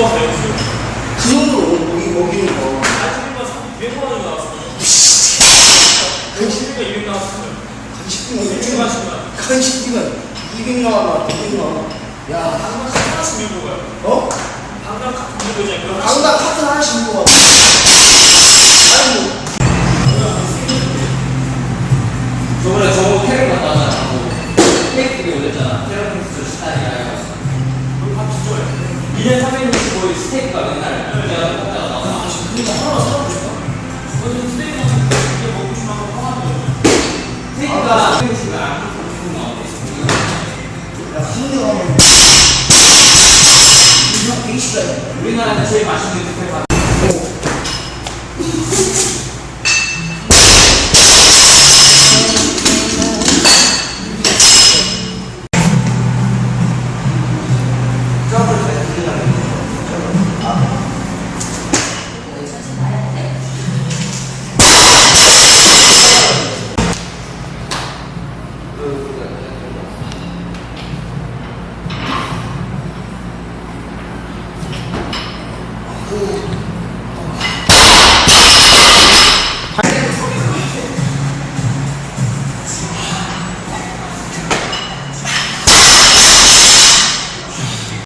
좋았어요. 그 정도로 먹이, 먹이는 거. 아직만 200만 원 나왔어요. 간식, 200만 200 나왔어요. 간식비가 대충 하시면. 간식비가 200만 원, 200만 원. 야, 방금 하나씩 밀고 가요. 어? 그럼 방다 카트 하나씩 먹어. 아이고, 저번에 저거 캐릭 갔다 왔잖아. 케이크 되게 올렸잖아. 테라피스트 스타일이라 해가지고. 밥 진짜 좋아요. 2년 365일 스테이크가 맨날 그냥 먹다가 나와. 이거 하나 사고 싶다. 저는 스테이크 이게 먹고 거 하나 더. 스테이크가 365일 안 먹고 싶은 거 나오네. 야, 한대 가면. 이거 120원. 우리나라에서 제일 맛있는